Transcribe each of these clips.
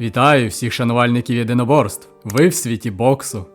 Вітаю всіх шанувальників єдиноборств. Ви в світі боксу.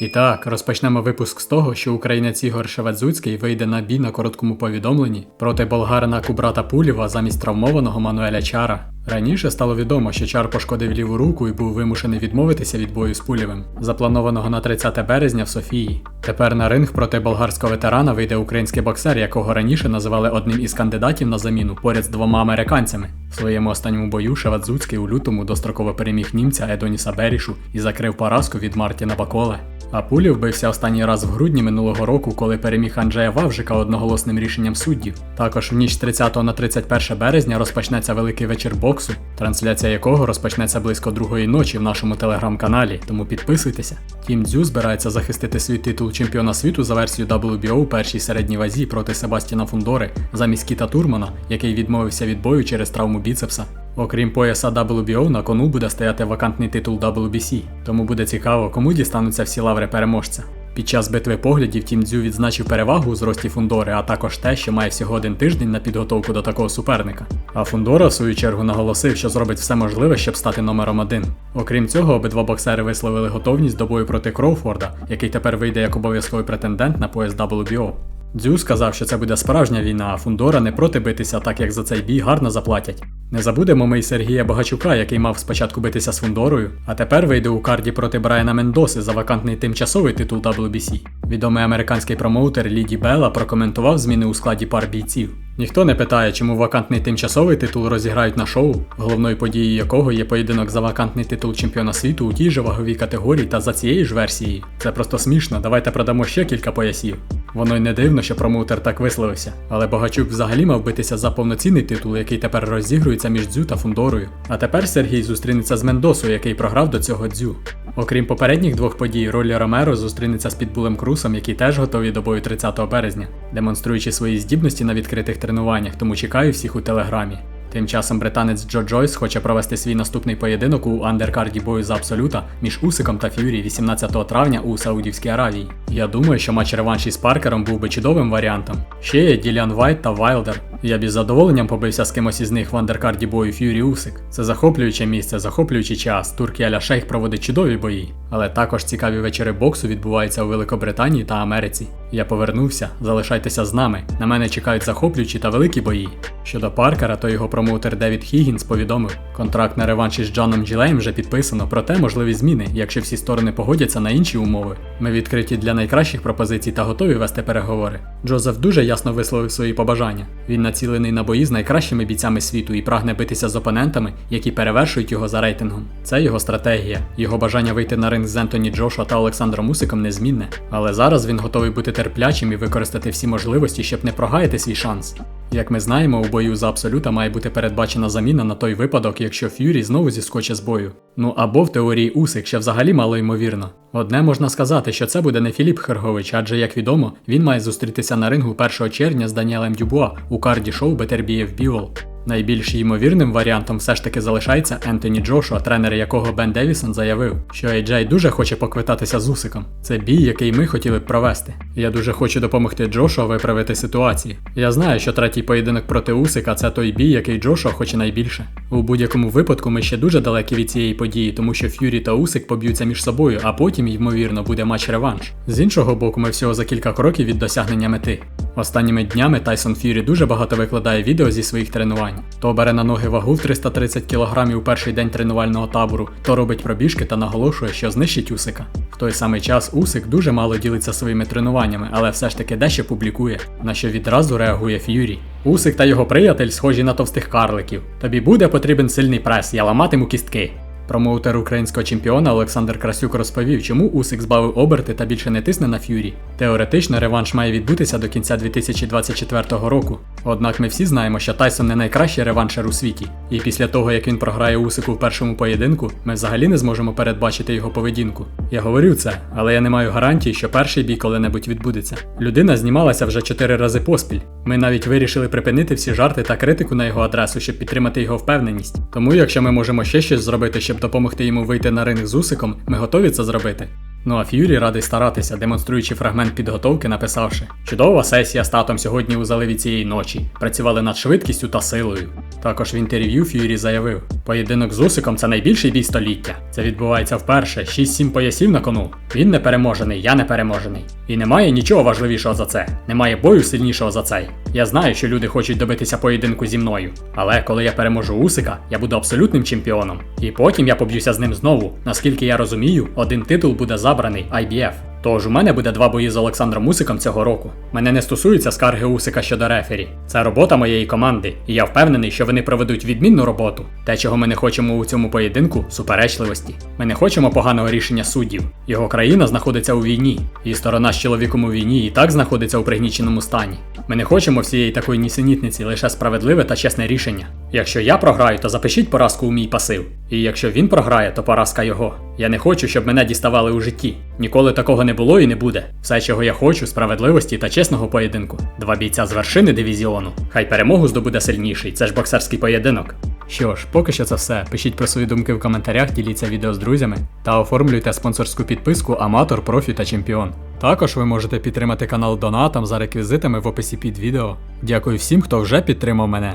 І так, розпочнемо випуск з того, що українець Ігор Шевадзуцький вийде на бій на короткому повідомленні проти болгарина Кубрата Пулєва замість травмованого Мануеля Чара. Раніше стало відомо, що Чар пошкодив ліву руку і був вимушений відмовитися від бою з Пулєвим, запланованого на 30 березня в Софії. Тепер на ринг проти болгарського ветерана вийде український боксер, якого раніше називали одним із кандидатів на заміну поряд з двома американцями. В своєму останньому бою Шевадзуцький у лютому достроково переміг німця Едоніса Берішу і закрив поразку від Мартіна Баколе. А Пулів бився останній раз в грудні минулого року, коли переміг Анджея Вавжика одноголосним рішенням суддів. Також в ніч з 30 на 31 березня розпочнеться великий вечір боксу, трансляція якого розпочнеться близько другої ночі в нашому телеграм-каналі, тому підписуйтеся. Тім Дзю збирається захистити свій титул чемпіона світу за версією WBO першій середній вазі проти Себастіна Фундори замість Кіта Турмана, який відмовився від бою через травму біцепса. Окрім пояса WBO, на кону буде стояти вакантний титул WBC, тому буде цікаво, кому дістануться всі лаври переможця. Під час битви поглядів Тім Дзю відзначив перевагу у зрості Фундори, а також те, що має всього один тиждень на підготовку до такого суперника. А Фундора, в свою чергу, наголосив, що зробить все можливе, щоб стати номером один. Окрім цього, обидва боксери висловили готовність до бою проти Кроуфорда, який тепер вийде як обов'язковий претендент на пояс WBO. Дзю сказав, що це буде справжня війна, а Фундора не проти битися, так як за цей бій гарно заплатять. Не забудемо ми й Сергія Багачука, який мав спочатку битися з Фундорою, а тепер вийде у карді проти Брайана Мендоси за вакантний тимчасовий титул WBC. Відомий американський промоутер Ліді Белла прокоментував зміни у складі пар бійців. Ніхто не питає, чому вакантний тимчасовий титул розіграють на шоу, головною подією якого є поєдинок за вакантний титул чемпіона світу у тій же ваговій категорії та за цією ж версією. Це просто смішно, давайте продамо ще кілька поясів. Воно й не дивно, що промоутер так висловився, але Богачук взагалі мав битися за повноцінний титул, який тепер розігрується між Дзю та Фундорою. А тепер Сергій зустрінеться з Мендосою, який програв до цього Дзю. Окрім попередніх двох подій, Ролі Ромеро зустрінеться з Підбулем Крусом, які теж готові до бою 30 березня, демонструючи свої здібності на відкритих тренуваннях, тому чекаю всіх у телеграмі. Тим часом британець Джо Джойс хоче провести свій наступний поєдинок у андеркарді бою за абсолюта між Усиком та Ф'юрі 18 травня у Саудівській Аравії. Я думаю, що матч реванш із Паркером був би чудовим варіантом. Ще є Ділян Вайт та Вайлдер. Я б із задоволенням побився з кимось із них в андеркарді бою Ф'юрі Усик. Це захоплююче місце, захоплюючий час. Туркі Аля Шейх проводить чудові бої. Але також цікаві вечори боксу відбуваються у Великобританії та Америці. Я повернувся, залишайтеся з нами. На мене чекають захоплюючі та великі бої. Щодо Паркера, то його промоутер Девід Хіггінс повідомив, контракт на реванш із Джоном Джилеєм вже підписано, проте можливі зміни, якщо всі сторони погодяться на інші умови. Ми відкриті для найкращих пропозицій та готові вести переговори. Джозеф дуже ясно висловив свої побажання. Він націлений на бої з найкращими бійцями світу і прагне битися з опонентами, які перевершують його за рейтингом. Це його стратегія. Його бажання вийти на ринг з Ентоні Джошуа та Олександром Мусиком незмінне. Але зараз він готовий бути терплячим і використати всі можливості, щоб не прогаяти свій шанс. Як ми знаємо, у бою за абсолюта має бути передбачена заміна на той випадок, якщо Ф'юрі знову зіскоче з бою. Ну або в теорії Усик, що взагалі мало ймовірно. Одне можна сказати, що це буде не Філіп Хергович, адже, як відомо, він має зустрітися на рингу 1 червня з Даніелем Дюбуа у карді шоу Бетербієв Бівол. Найбільш ймовірним варіантом все ж таки залишається Ентоні Джошуа, тренер якого Бен Девісон заявив, що AJ дуже хоче поквитатися з Усиком. Це бій, який ми хотіли б провести. Я дуже хочу допомогти Джошуа виправити ситуації. Я знаю, що третій поєдинок проти Усика це той бій, який Джошуа хоче найбільше. У будь-якому випадку ми ще дуже далекі від цієї події, тому що Ф'юрі та Усик поб'ються між собою, а потім, ймовірно, буде матч-реванш. З іншого боку, ми всього за кілька кроків від досягнення мети. Останніми днями Тайсон Ф'юрі дуже багато викладає відео зі своїх тренувань. То бере на ноги вагу в 330 кг у перший день тренувального табору, то робить пробіжки та наголошує, що знищить Усика. В той самий час Усик дуже мало ділиться своїми тренуваннями, але все ж таки дещо публікує, на що відразу реагує Ф'юрі. Усик та його приятель схожі на товстих карликів. Тобі буде потрібен сильний прес, я ламатиму кістки. Промоутер українського чемпіона Олександр Красюк розповів, чому Усик збавив оберти та більше не тисне на Ф'юрі. Теоретично реванш має відбутися до кінця 2024 року. Однак ми всі знаємо, що Тайсон не найкращий реваншер у світі. І після того, як він програє Усику в першому поєдинку, ми взагалі не зможемо передбачити його поведінку. Я говорю це, але я не маю гарантії, що перший бій коли-небудь відбудеться. Людина знімалася вже чотири рази поспіль. Ми навіть вирішили припинити всі жарти та критику на його адресу, щоб підтримати його впевненість. Тому, якщо ми можемо ще щось зробити, щоб допомогти йому вийти на ринг з Усиком, ми готові це зробити. Ну а Ф'юрі радий старатися, демонструючи фрагмент підготовки, написавши: Чудова сесія з татом сьогодні у заливі цієї ночі. Працювали над швидкістю та силою. Також в інтерв'ю Ф'юрі заявив: Поєдинок з Усиком це найбільший бій століття. Це відбувається вперше, 6-7 поясів на кону. Він не переможений, я не переможений. І немає нічого важливішого за це. Немає бою сильнішого за цей. Я знаю, що люди хочуть добитися поєдинку зі мною. Але коли я переможу Усика, я буду абсолютним чемпіоном. І потім я поб'юся з ним знову. Наскільки я розумію, один титул буде забраний IBF. Тож у мене буде два бої з Олександром Усиком цього року. Мене не стосуються скарги Усика щодо рефері. Це робота моєї команди, і я впевнений, що вони проведуть відмінну роботу. Те, чого ми не хочемо у цьому поєдинку суперечливості. Ми не хочемо поганого рішення суддів. Його країна знаходиться у війні, і сторона з чоловіком у війні і так знаходиться у пригніченому стані. Ми не хочемо всієї такої нісенітниці, лише справедливе та чесне рішення. Якщо я програю, то запишіть поразку у мій пасив. І якщо він програє, то поразка його. Я не хочу, щоб мене діставали у житті. Ніколи такого не було і не буде. Все, чого я хочу, справедливості та чесного поєдинку. Два бійця з вершини дивізіону. Хай перемогу здобуде сильніший. Це ж боксерський поєдинок. Що ж, поки що це все. Пишіть про свої думки в коментарях, діліться відео з друзями та оформлюйте спонсорську підписку Аматор, Профі та Чемпіон. Також ви можете підтримати канал донатом за реквізитами в описі під відео. Дякую всім, хто вже підтримав мене.